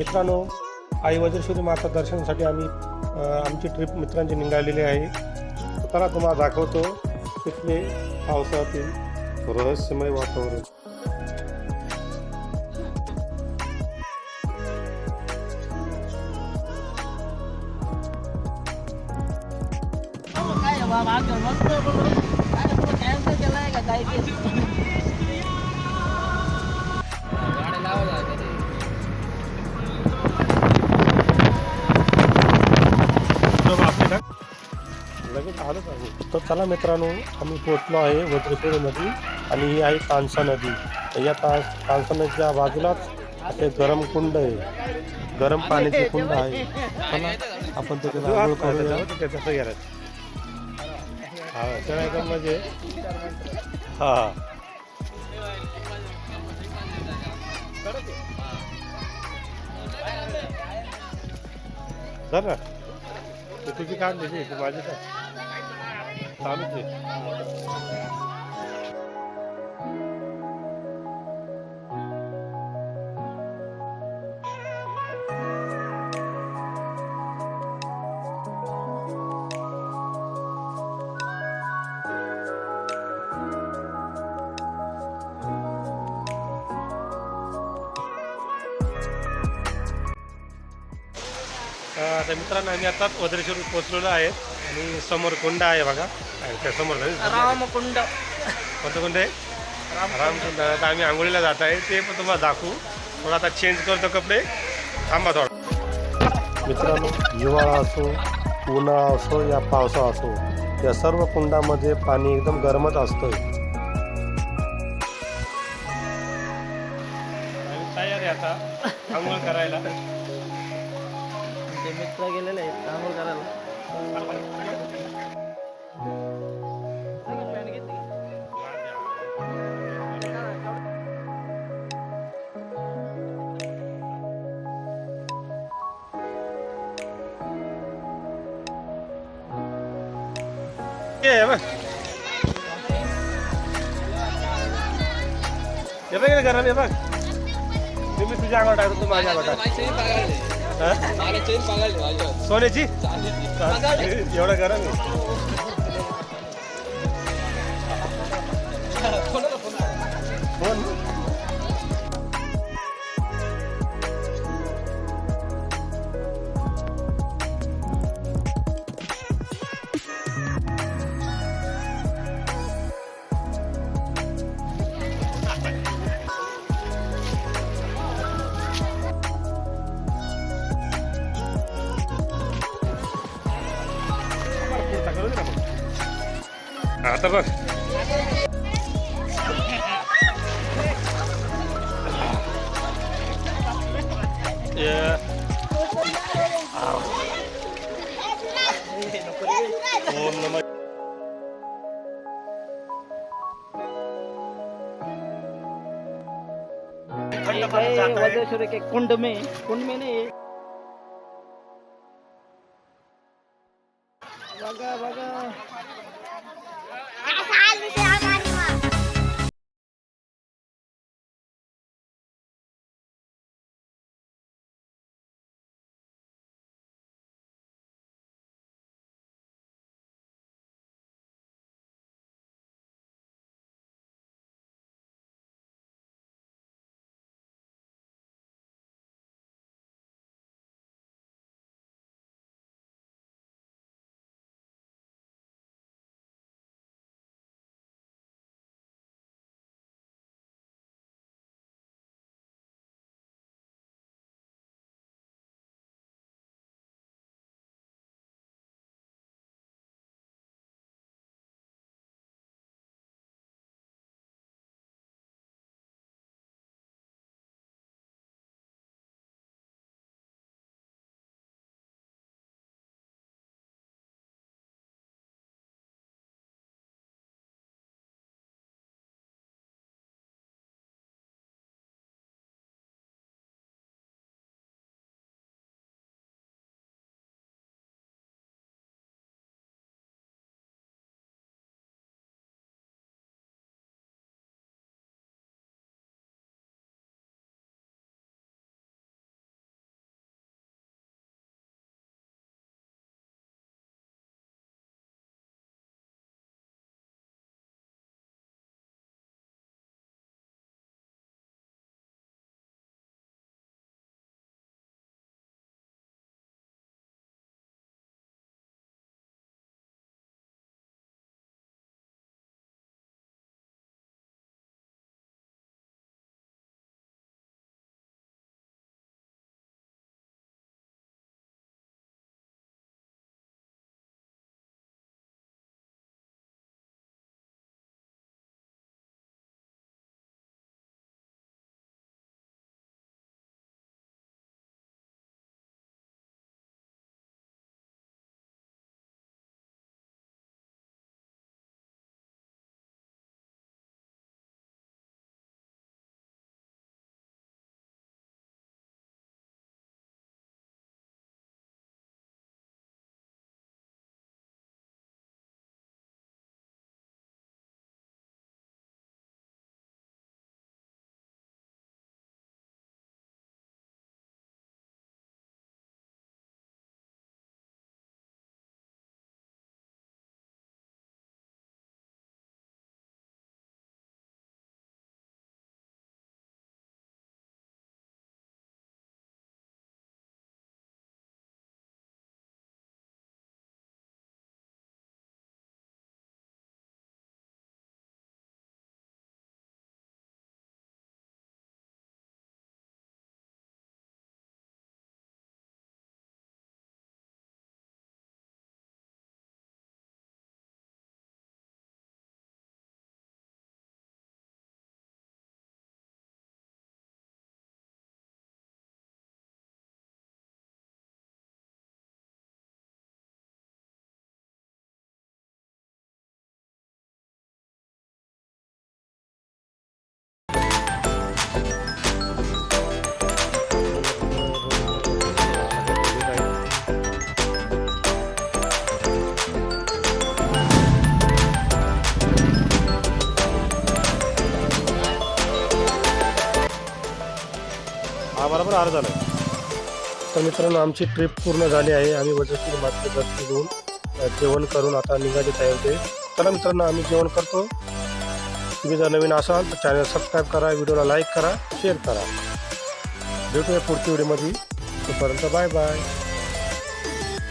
मित्रांनो आई वज्रेश्वरी माता दर्शनासाठी आम्ही आमची ट्रिप मित्रांची निघालेली आहे. चला तुम्हाला दाखवतो तिथले पावसातील रहस्यमय वातावरण. काय तर चला मित्रांनो आम्ही पोहोचलो आहे वज्रेश्वरीमध्ये आणि ही आहे तानसा नदी. या ता तानसा नदीच्या बाजूलाच ते गरम कुंड आहे. गरम पाण्याचे कुंड आहे. चला आपण आंघोळ करूया. हा एकदम म्हणजे हा. तुझी काम दिली माझी काय? चालूच आहे अं, तर मित्रांनो आम्ही आता वज्रेश्वर पोहोचलेलो आहेत आणि समोर कुंड आहे बघा आणि त्या समोर रामकुंड. कोणतं कुंड आहे रामकुंड. आता आम्ही आंघोळीला जात आहे. ते पण तुम्हाला दाखवू. थोडं आता चेंज करतो कपडे. थांबा थोडा. मित्रांनो हिवाळा असो उन्हाळा असो या पावसा असो या सर्व कुंडामध्ये पाणी एकदम गरमच असतंय. तयार आहे आता आंघोळ करायला. ते मित्र गेलेले आहेत आंघोळ करायला. हे बघ. हे गरम हे बघ. तुम्ही तुझ्या अंगावर टाकतो तू माझ्या अंगावर टाक? सोन्याची? एवढं गरम आहे. आता बघ. ओम के कुंड में कुंड में नहीं बरोबर आर झाला. तर मित्रांनो आमची ट्रिप पूर्ण झाली आहे. आम्ही वजस्वी मात्र दर्शन घेऊन जेवण करून आता निघाले तयार होते. चला मित्रांनो आम्ही जेवण करतो. तुम्ही जर नवीन असाल तर चॅनल सबस्क्राईब करा व्हिडिओला लाईक करा शेअर करा. भेटूया पुढच्या व्हिडिओमध्ये तोपर्यंत बाय बाय